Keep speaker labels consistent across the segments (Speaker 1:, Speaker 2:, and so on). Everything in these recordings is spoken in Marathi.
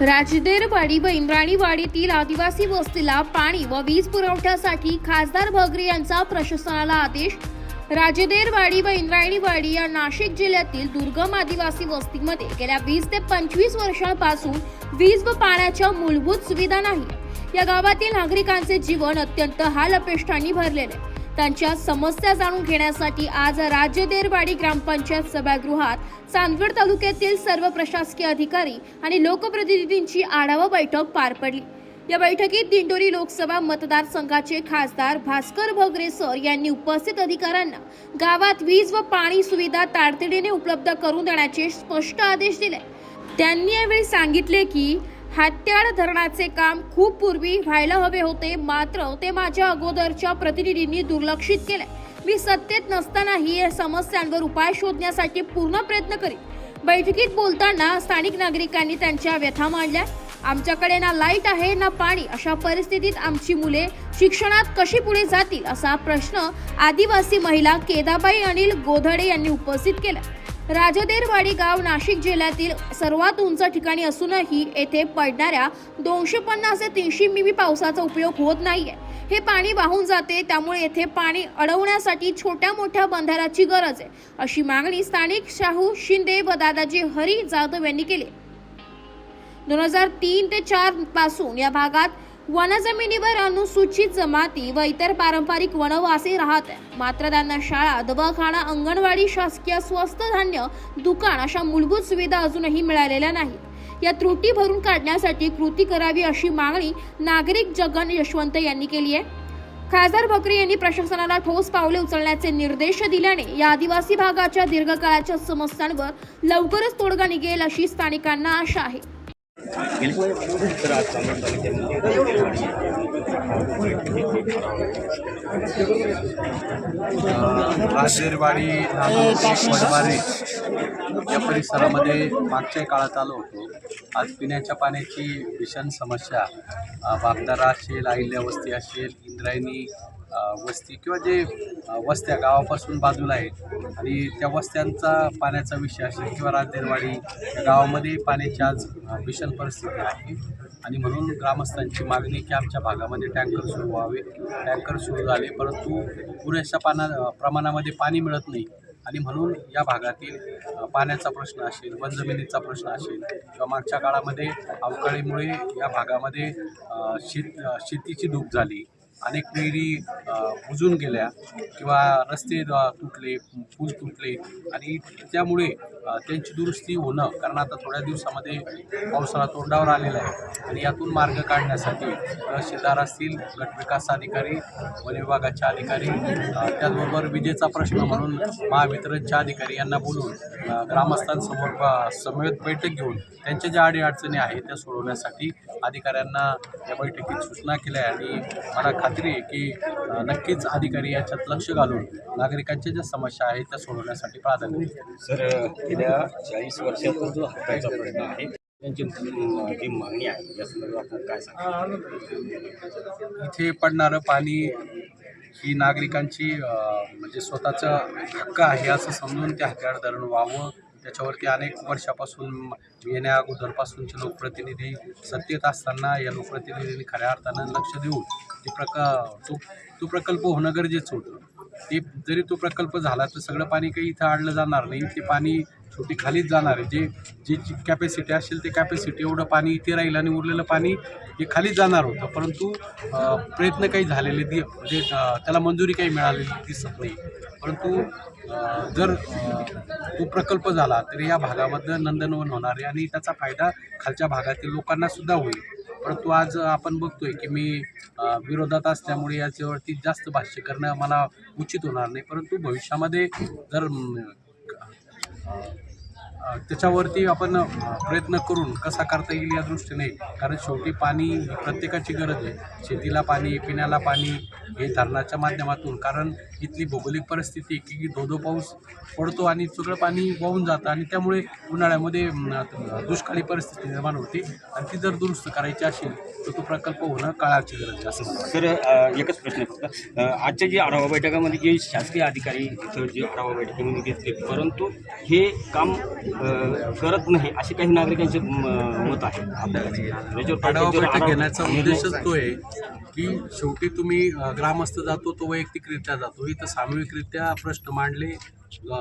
Speaker 1: राजदेरवाडी व इंद्राणीवाडीतील आदिवासी वस्तीला पाणी व वीज पुरवठ्यासाठी खासदार भगरे यांचा प्रशासनाला आदेश राजदेरवाडी व इंद्रायणीवाडी या नाशिक जिल्ह्यातील दुर्गम आदिवासी वस्तीमध्ये गेल्या वीस ते पंचवीस वर्षांपासून वीज व पाण्याच्या मूलभूत सुविधा नाही या गावातील नागरिकांचे जीवन अत्यंत हालअपेष्टांनी भरलेले आहे. त्यांच्या समस्या जाणून घेण्यासाठी आज राज्यदेरवाडी ग्रामपंचायत सभागृहात चांदवड तालुक्यातील सर्व प्रशासकीय अधिकारी आणि लोकप्रतिनिधींची आढावा बैठक पार पडली. या बैठकीत दिंडोरी लोकसभा मतदारसंघाचे खासदार भास्कर भगरे सर यांनी उपस्थित अधिकाऱ्यांना गावात वीज व पाणी सुविधा तातडीने उपलब्ध करून देण्याचे स्पष्ट आदेश दिले. त्यांनी यावेळी सांगितले की हात्याळ धरणाचे काम खूप पूर्वी व्हायला हवे होते मात्र ते माझ्या अगोदरच्या प्रतिनिधींनी दुर्लक्षित केले मी सत्तेत नसतानाही या समस्यांवर उपाय शोधण्यासाठी पूर्ण प्रयत्न करीन बैठकीत बोलताना स्थानिक नागरिकांनी त्यांच्या व्यथा मांडल्या. आमच्याकडे ना लाइट आहे ना पाणी अशा परिस्थितीत आमची मुले शिक्षणात कशी पुढे जातील असा प्रश्न आदिवासी महिला केदाबाई अनिल गोधडे यांनी उपस्थित केला. राजदेरवाडी गाव नाशिक जिल्ह्यातील सर्वात उंच ठिकाणी असूनही येथे पडणाऱ्या दोनशे पन्नास ते तीनशे मिमी पावसाचा उपयोग होत नाहीये. हे पाणी वाहून जाते त्यामुळे येथे पाणी अडवण्यासाठी छोट्या मोठ्या बंधाऱ्याची गरज आहे अशी मागणी स्थानिक शाहू शिंदे व दादाजी हरी जाधव यांनी केली. दोन हजार तीन ते चारपासून या भागात वनजमिनीवर अनुसूचित जमाती व इतर पारंपरिक वनवासी राहत. आहे मात्र त्यांना शाळा दवाखाना अंगणवाडी शासकीय स्वस्त धान्य दुकान अशा मूलभूत सुविधा अजूनही मिळालेल्या नाहीत. या त्रुटी भरून काढण्यासाठी कृती करावी अशी मागणी नागरिक जगन यशवंत यांनी केली आहे. खासदार बकरी यांनी प्रशासनाला ठोस पावले उचलण्याचे निर्देश दिल्याने या आदिवासी भागाच्या दीर्घकाळाच्या समस्यांवर लवकरच तोडगा निघेल अशी स्थानिकांना आशा आहे.
Speaker 2: तर आज चांदवड
Speaker 3: राजेरवाडी या परिसरामध्ये मागच्या काळात आलो होतो. आज पिण्याच्या पाण्याची भीषण समस्या. बागदारा असेल अहिल्या वस्ती असेल इंद्रायणी वस्ती किंवा जे वस्त्या गावापासून बाजूला आहेत आणि त्या वस्त्यांचा पाण्याचा विषय असेल किंवा राजेरवाडी या गावामध्ये पाण्याची आज भीषण परिस्थिती आहे. आणि म्हणून ग्रामस्थांची मागणी की आमच्या भागामध्ये टँकर सुरू व्हावे. टँकर सुरू झाले परंतु पुरेशा पाना प्रमाणामध्ये पाणी मिळत नाही. आणि म्हणून या भागातील पाण्याचा प्रश्न असेल वनजमिनीचा प्रश्न असेल किंवा मागच्या काळामध्ये अवकाळीमुळे या भागामध्ये शेत शेतीची धूप झाली. अनेक विहिरी बुजून गेल्या किंवा रस्ते तुटले पूल तुटले आणि त्यामुळे त्यांची दुरुस्ती होणं कारण आता थोड्या दिवसामध्ये पावसाळा तोंडावर आलेला आहे आणि यातून मार्ग काढण्यासाठी तहसीलदार असतील गटविकास अधिकारी वन विभागाचे अधिकारी त्याचबरोबर विजेचा प्रश्न म्हणून महावितरणच्या अधिकारी यांना बोलून ग्रामस्थांसमोर समवेत बैठक घेऊन त्यांच्या ज्या अडीअडचणी आहेत त्या सोडवण्यासाठी अधिकाऱ्यांना या बैठकीत सूचना केल्या आणि मला खात्री आहे की नक्कीच अधिकारी याच्यात लक्ष घालून नागरिकांच्या ज्या समस्या आहेत त्या सोडवण्यासाठी प्राधान्य
Speaker 2: सर गेल्या चाळीस वर्षाचा जो हक्काचा प्रश्न आहे त्यांची जी मागणी आहे या संदर्भात आपण काय सांगा?
Speaker 3: इथे पडणारं पाणी ही नागरिकांची म्हणजे स्वतःचं हक्क आहे असं समजून ते हक्काड धरण व्हावं त्याच्यावरती अनेक वर्षापासून येण्या अगोदरपासूनचे लोकप्रतिनिधी सत्तेत असताना या लोकप्रतिनिधींनी खऱ्या अर्थानं लक्ष देऊन ते प्रक तो तो प्रकल्प होणं गरजेचं होतं. ते जरी तो प्रकल्प झाला तर सगळं पाणी काही इथं आणलं जाणार नाही. ते पाणी छोटी खालीच जाणार आहे. जे जे कॅपॅसिटी असेल ते कॅपॅसिटी एवढं पाणी इथे राहील आणि उरलेलं पाणी हे खालीच जाणार होतं. परंतु प्रयत्न काही झालेले दि म्हणजे त्याला मंजुरी काही मिळालेली दिसत नाही. परंतु जर तो प्रकल्प झाला तर या भागामधलं नंदनवन होणार आहे आणि त्याचा फायदा खालच्या भागातील लोकांनासुद्धा होईल. परंतु आज आपण बघतोय की मी विरोधात असल्यामुळे याच्यावरती जास्त भाष्य करणं मला उचित होणार नाही. परंतु भविष्यामध्ये जर त्याच्यावरती आपण प्रयत्न करून कसा करता येईल या दृष्टीने कारण शेवटी पाणी प्रत्येकाची गरज आहे. शेतीला पाणी पिण्याला पाणी हे धरणाच्या माध्यमातून कारण इथली भौगोलिक परिस्थिती की की धो धो पाऊस पडतो आणि सगळं पाणी वाहून जातं आणि त्यामुळे उन्हाळ्यामध्ये दुष्काळी परिस्थिती निर्माण होते आणि ती जर दुरुस्त करायची असेल तर तो प्रकल्प होणं काळाची गरज आहे असं
Speaker 2: तर एकच प्रश्न फक्त. आजच्या जी आढावा बैठकामध्ये जे शासकीय अधिकारी इथं जे आढावा बैठकीमध्ये घेतले परंतु हे काम करत नाही असे काही नागरिकांचे मत आहे
Speaker 3: आढावा- घेण्याचा उद्देशच तो आहे की शेवटी तुम्ही ग्रामस्थ जातो तो वैयक्तिकरित्या जातो. इथं सामूहिकरित्या प्रश्न मांडले.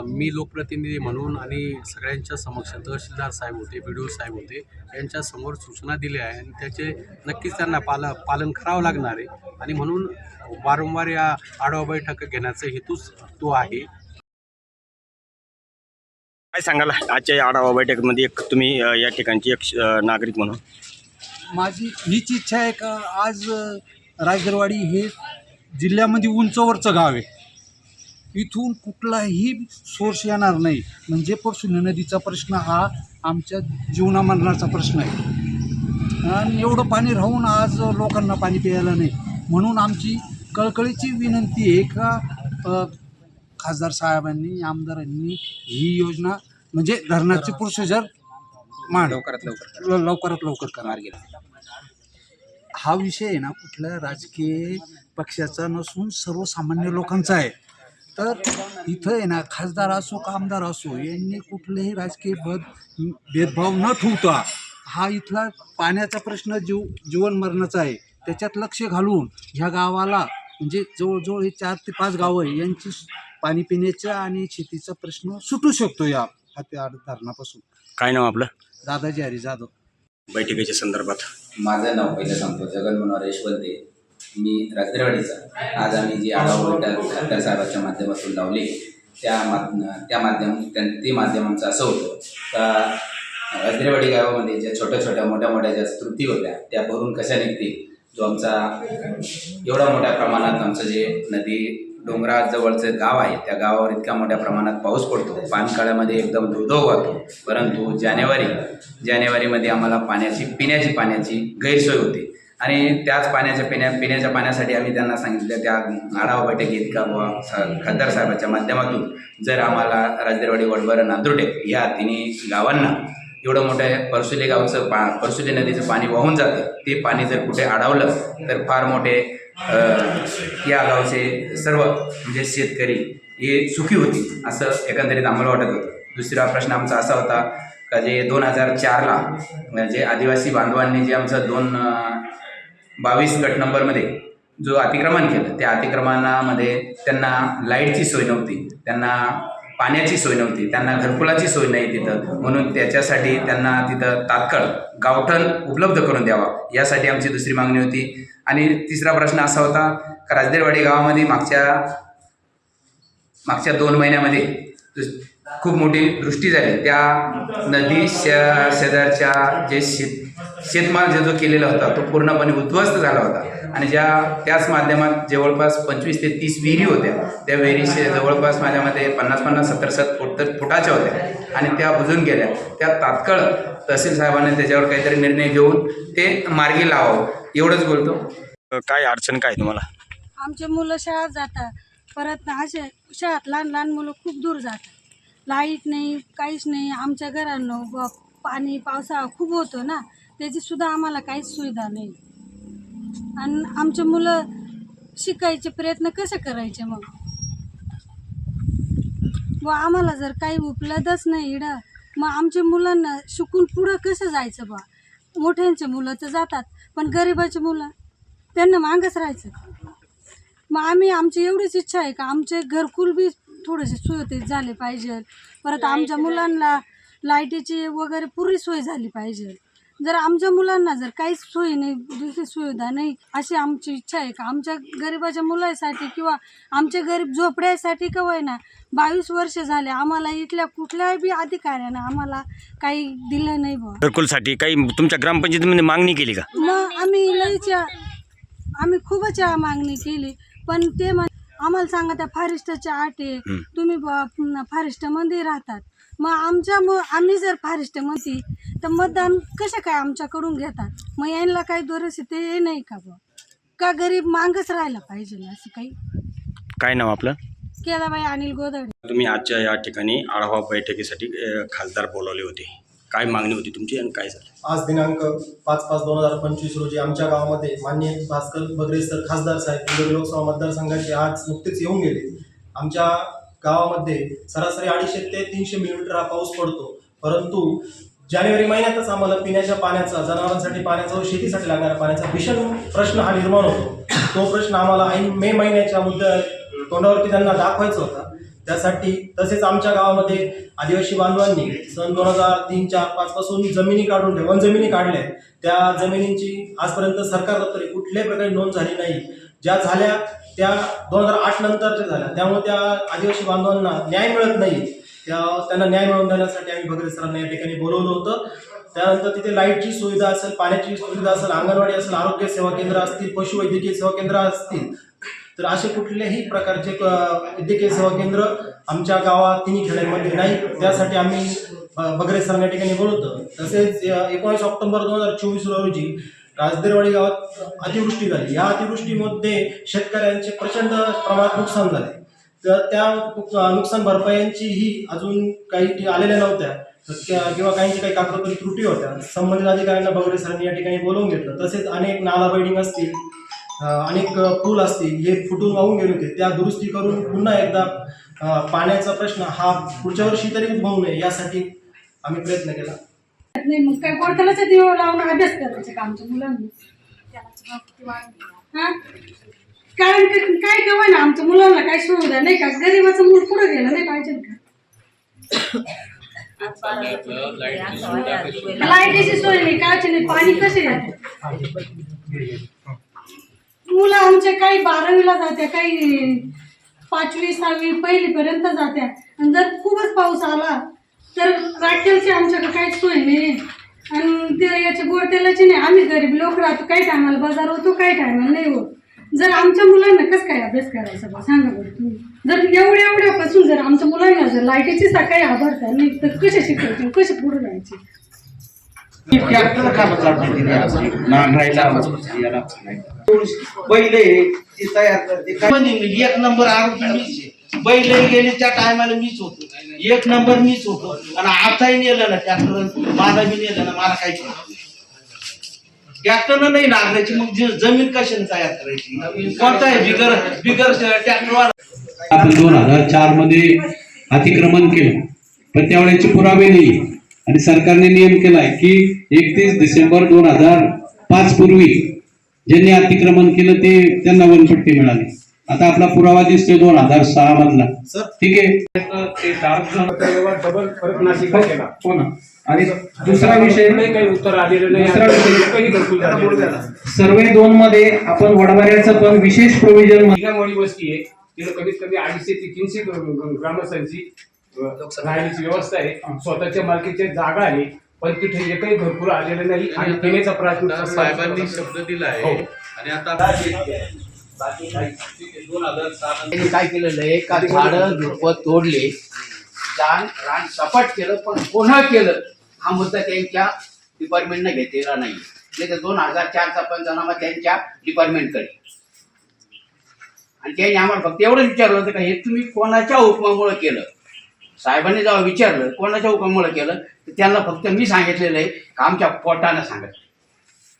Speaker 3: मी लोकप्रतिनिधी म्हणून आणि सगळ्यांच्या समक्ष तहसीलदार साहेब होते बी डी ओ साहेब होते यांच्या समोर सूचना दिल्या आहे आणि त्याचे नक्कीच त्यांना पाल पालन करावं लागणार आहे. आणि म्हणून वारंवार या आढावा बैठक घेण्याचा हेतूच तो आहे.
Speaker 2: काय सांगाल? आजच्या या आढावा बैठकीमध्ये एक तुम्ही अ, या ठिकाणची एक अ, नागरिक म्हणून.
Speaker 4: माझी हीच इच्छा आहे का आज अ, हे जिल्ह्यामध्ये उंचवरचं गाव आहे. इथून कुठलाही सोर्स येणार नाही. म्हणजे परसुनी नदीचा प्रश्न हा आमच्या जीवनामरणाचा प्रश्न आहे. आणि एवढं पाणी राहून आज लोकांना पाणी प्यायला नाही. म्हणून आमची कळकळीची विनंती आहे का अ, खासदार साहेबांनी आमदारांनी ही योजना म्हणजे धरणाची प्रोसिजर लवकरात लवकर लवकरात लवकर करणार गेला हा विषय आहे ना कुठल्या राजकीय पक्षाचा नसून सर्वसामान्य लोकांचा आहे. तर इथं आहे ना खासदार असो का आमदार असो यांनी कुठलेही राजकीय भद भेदभाव न ठेवता हा इथला पाण्याचा प्रश्न जीव जीवन मरणाचा आहे. त्याच्यात लक्ष घालून ह्या गावाला म्हणजे जवळजवळ हे चार ते पाच गावं आहे यांची पाणी पिण्याचा आणि शेतीचा प्रश्न सुटू शकतो या हात्या धरणापासून.
Speaker 2: काय नाव आपलं?
Speaker 4: दादाजी हरी जाधव.
Speaker 2: बैठकीच्या संदर्भात.
Speaker 5: माझं नाव पहिलं सांगतो जगन मनोहर यशवंते मी राजदेवाडीचा आज आम्ही जी आढावा बैठक खासदार साहेबांच्या माध्यमातून लावली त्या माध त्या माध्यम त्या ते माध्यम आमचं असं होतं का राजदेवाडी गावामध्ये ज्या छोट्या छोट्या मोठ्या मोठ्या ज्या त्रुटी होत्या त्या भरून कशा निघतील? जो आमचा एवढा मोठ्या प्रमाणात आमचं जे नदी डोंगराजवळचं गाव आहे त्या गावावर इतक्या मोठ्या प्रमाणात पाऊस पडतो. पानकाळ्यामध्ये एकदम धुधो वाहतो. परंतु जानेवारी जानेवारीमध्ये आम्हाला पाण्याची पिण्याची पाण्याची गैरसोय होते. आणि त्याच पाण्याच्या पिण्या पिण्याच्या पाण्यासाठी आम्ही त्यांना सांगितलं त्या आढावा बैठकीत का बुवा? खासदार साहेबाच्या माध्यमातून जर आम्हाला राजदेरवाडी वडबर नांदुर्डे या तिन्ही गावांना एवढं मोठं परसुली गावचं पा परसुली नदीचं पाणी वाहून जातं. ते पाणी जर कुठे अडवलं तर फार मोठे या गावचे सर्व म्हणजे शेतकरी हे सुखी होतील असं एकंदरीत आम्हाला वाटत होतं. दुसरा प्रश्न आमचा असा होता का जे दोन हजार चारला म्हणजे आदिवासी बांधवांनी जे आमचं दोन बावीस गट नंबरमध्ये जो अतिक्रमण केलं त्या अतिक्रमणामध्ये त्यांना लाईटची सोय नव्हती. त्यांना पाण्याची सोय नव्हती त्यांना घरकुलाची सोय नाही तिथं. म्हणून त्याच्यासाठी त्यांना तिथं तात्काळ गावठण उपलब्ध करून द्यावा. यासाठी आमची दुसरी मागणी होती. आणि तिसरा प्रश्न असा होता का राजदेरवाडी गावामध्ये मागच्या मागच्या दोन महिन्यामध्ये दुस- खूप मोठी दृष्टी झाली. त्या नदी शेजारच्या जे शेत शेतमाल जे जो केलेला होता तो पूर्णपणे उद्ध्वस्त झाला होता. आणि ज्या त्याच माध्यमात जवळपास पंचवीस ते तीस विहिरी होत्या. त्या विहिरीचे जवळपास माझ्यामध्ये पन्नास पन्नास सत्तर सत्तर फुट फुटाच्या होत्या. आणि त्या बुजून गेल्या. त्या तात्काळ तहसील साहेबांनी त्याच्यावर काहीतरी निर्णय घेऊन ते मार्गी लावावं. एवढंच बोलतो.
Speaker 2: काय अडचण काय तुम्हाला?
Speaker 6: आमचे मुलं शाळेत जातात. परत असे शाळेत लहान लहान मुलं खूप दूर जातात. लाइट नाही काहीच नाही. आमच्या घरांना ब- पाणी पावसाळा खूप होतो ना. त्याची सुद्धा आम्हाला काहीच सुविधा नाही. आणि आमचे मुलं शिकायचे प्रयत्न कसे करायचे मग? व आम्हाला जर काही उपलब्धच नाही इडं मग आमच्या मुलांना शिकून पुढं कसं जायचं बा? मोठ्यांचे मुलं तर जातात पण गरिबाचे मुलं त्यांना मागच राहायचं. मग आम्ही आमची एवढीच इच्छा आहे का आमचे घरकुल बी थोडेसे सुरळीत झाले पाहिजे. परत आमच्या मुलांना लाईटीची वगैरे पुरी सोय झाली पाहिजे. जर आमच्या मुलांना जर काहीच सोयी नाही दुसरी सुविधा नाही अशी आमची इच्छा आहे का? आमच्या गरिबाच्या मुलासाठी किंवा आमच्या गरीब झोपड्यासाठी का होईना बावीस वर्ष झाले आम्हाला इथल्या कुठल्याही बी अधिकाऱ्यानं आम्हाला काही दिलं नाही बुवा.
Speaker 2: घरकुलसाठी काही तुमच्या ग्रामपंचायतीमध्ये मागणी केली का?
Speaker 6: मग आम्ही लईच्या आम्ही खूपच या मागणी केली पण ते म्हण आम्हाला सांगा त्या फॉरेस्टच्या आट. तुम्ही फॉरेस्टमध्ये राहतात. मग आमच्या मग आम्ही जर फॉरेस्टमध्ये तर मतदान कसे काय आमच्याकडून घेतात? मग यांना काही दोरस ते नाही का बा का गरीब मागच राहायला पाहिजे ना असं काही?
Speaker 2: काय नाव आपलं?
Speaker 6: केदाबाई अनिल गोदडे.
Speaker 2: तुम्ही आजच्या या ठिकाणी आढावा बैठकीसाठी अ, खासदार बोलावले होते. काय मागणी होती तुमची आणि काय झालं?
Speaker 7: आज दिनांक पाच पाच दोन हजार पंचवीस रोजी आमच्या गावामध्ये माननीय भास्कर बगरे सर खासदार साहेब लोकसभा मतदारसंघाचे आज नुकतेच येऊन गेले. आमच्या गावामध्ये सरासरी अडीचशे ते तीनशे मिलीमीटर हा पाऊस पडतो. परंतु जानेवारी महिन्यातच आम्हाला पिण्याच्या पाण्याचा जनावरांसाठी पाण्याचा व शेतीसाठी लागणाऱ्या पाण्याचा भीषण प्रश्न हा निर्माण होतो. तो प्रश्न आम्हाला ऐन मे महिन्याच्या मुद्द्या तोंडावरती त्यांना दाखवायचा होता. त्यासाठी तसेच आमच्या गावामध्ये आदिवासी बांधवांनी सन दोन हजार तीन चार पाच पासून जमिनी काढून ठेवून जमिनी काढल्या त्या जमिनींची आजपर्यंत सरकार तरी कुठल्याही प्रकारे नोंद झाली नाही. ज्या झाल्या त्या दोन हजार आठ नंतरच्या झाल्या. त्यामुळे त्या आदिवासी बांधवांना न्याय मिळत नाही. त्या त्यांना न्याय मिळवून देण्यासाठी आम्ही भगरे सरांना या ठिकाणी बोलवलं होतं. त्यानंतर तिथे लाईटची सुविधा असेल पाण्याची सुविधा असेल अंगणवाडी असेल आरोग्य सेवा केंद्र असतील पशुवैद्यकीय सेवा केंद्र असतील तर असे कुठल्याही प्रकारचे वैद्यकीय सेवा केंद्र आमच्या गावात तिन्ही खेड्यांमध्ये नाही. त्यासाठी आम्ही बगरे सरांना या ठिकाणी बोलवतो. तसेच एकोणीस ऑक्टोबर दोन हजार चोवीस रोजी राजदेरवाडी गावात अतिवृष्टी झाली. या अतिवृष्टीमध्ये शेतकऱ्यांचे प्रचंड प्रमाणात नुकसान झाले. तर त्या नुकसान भरपायांची ही अजून काही आलेल्या नव्हत्या. किंवा काहींची काही कागदपत्री त्रुटी होत्या. संबंधित अधिकाऱ्यांना बगडे सरांनी या ठिकाणी बोलवून घेतलं. तसेच अनेक नाला बैडिंग असतील अनेक पूल असतील हे फुटून वाहून गेले होते. त्या दुरुस्ती करून पुन्हा एकदा पाण्याचा प्रश्न हा पुढच्या वर्षी तरी उद्भवू नये यासाठी आम्ही प्रयत्न केला.
Speaker 6: नाही मग काय कोर्टालाच दिवं लावून अभ्यास करायचं का आमच्या मुलांनी? हा? कारण की काय केव्हा ना आमच्या मुलांना काय सुविधा नाही का? गरीबाचं मूल पुढे गेलं नाही पाहिजे का? लाईटीची सोय नाही कायची नाही पाणी कसे येते मुलं आमच्या काही बारावीला जात्या काही पाचवी सहावी पहिली पर्यंत जात्या. आणि जर खूपच पाऊस आला तर राखेलची आमच्याकडे काहीच सोय नाही. आणि ते याचे गोड तेलाची नाही. आम्ही गरीब लोक राहतो. काही टायमाला बाजार होतो काही टायमाला नाही होत. जर आमच्या मुलांना कसं काय अभ्यास करायचा बा? सांगा बरं तुम्ही. जर एवढ्या एवढ्यापासून जर आमच्या मुलांना जर लाईटीची सकाळी आभारता नाही तर कसे शिकायचे कसे पुढे जायचे?
Speaker 8: पहिले ती तयार करते. एक नंबर आरोपी मीच गेली पहिले त्या टायमाला मीच होतो. एक नंबर मीच होतो. आणि आताही नेलं ना ट्रॅक्टर माझा बी नेलं ना मला काहीच ट्रॅक्टरनं नाही. नागरायची मग जमीन कशाने तयार करायची? कोणता आहे बिगर बिगर ट्रॅक्टर
Speaker 9: आपण दोन हजार चारमध्ये अतिक्रमण केलं. पण त्यावेळेचे पुरावे नाही. आणि सरकारने नियम केलाय की एकतीस डिसेंबर दोन हजार पाच पूर्वी ज्यांनी अतिक्रमण केलं ते त्यांना वनपट्टी मिळाली. आता आपला पुरावा दिसतोय दोन हजार सहा मधला. ठीक आहे? हो ना. आणि दुसरा विषय
Speaker 10: काही उत्तर आलेलं नाही
Speaker 9: दुसरा विषय-. सर्वे दोन मध्ये आपण वडवाऱ्याचं पण विशेष प्रोव्हिजन
Speaker 10: वस्ती आहे. तिथं कमीत कमी अडीचशे ते तीनशे ग्रामस्थांची राहण्याची व्यवस्था आहे. स्वतःच्या मालकीच्या जागा आहे. पण तिथे एकही घरकुल आलेलं नाही आणि पिण्याचा प्रश्न
Speaker 3: साहेबांनी शब्द दिला आहे.
Speaker 10: हो.
Speaker 3: आणि आता
Speaker 8: त्यांनी काय केलेलं आहे? का झाडं झुडपं तोडले. जाण रान सपाट केलं पण पुन्हा केलं? हा मुद्दा त्यांच्या डिपार्टमेंटने घेतलेला नाही. नाही तर दोन हजार चारचा पंचनामा त्यांच्या डिपार्टमेंटकडे आणि त्यांनी आम्हाला फक्त एवढंच विचारलं होतं का हे तुम्ही कोणाच्या हुकमामुळे केलं? साहेबांनी जेव्हा विचारलं कोणाच्या हुकमामुळे केलं? तर त्यांना फक्त मी सांगितलेलं आहे का आमच्या पोटानं सांगितलं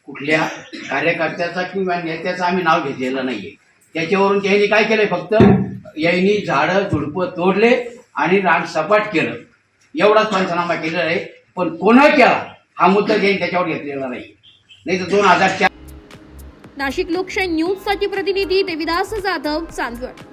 Speaker 8: कुठल्या कार्यकर्त्याचा किंवा नेत्याचं आम्ही नाव घेतलेलं नाहीये. त्याच्यावरून त्यांनी काय केलंय फक्त यांनी झाडं झुडपं तोडले आणि रान सपाट केलं. एवढाच पंचनामा केलेला आहे. पण कोणा केला हा मुद्दा त्यांनी त्याच्यावर घेतलेला नाही. नाही तर दोन हजार चार
Speaker 1: नाशिक लोकशाही न्यूजसाठी प्रतिनिधी देविदास जाधव चांदवड.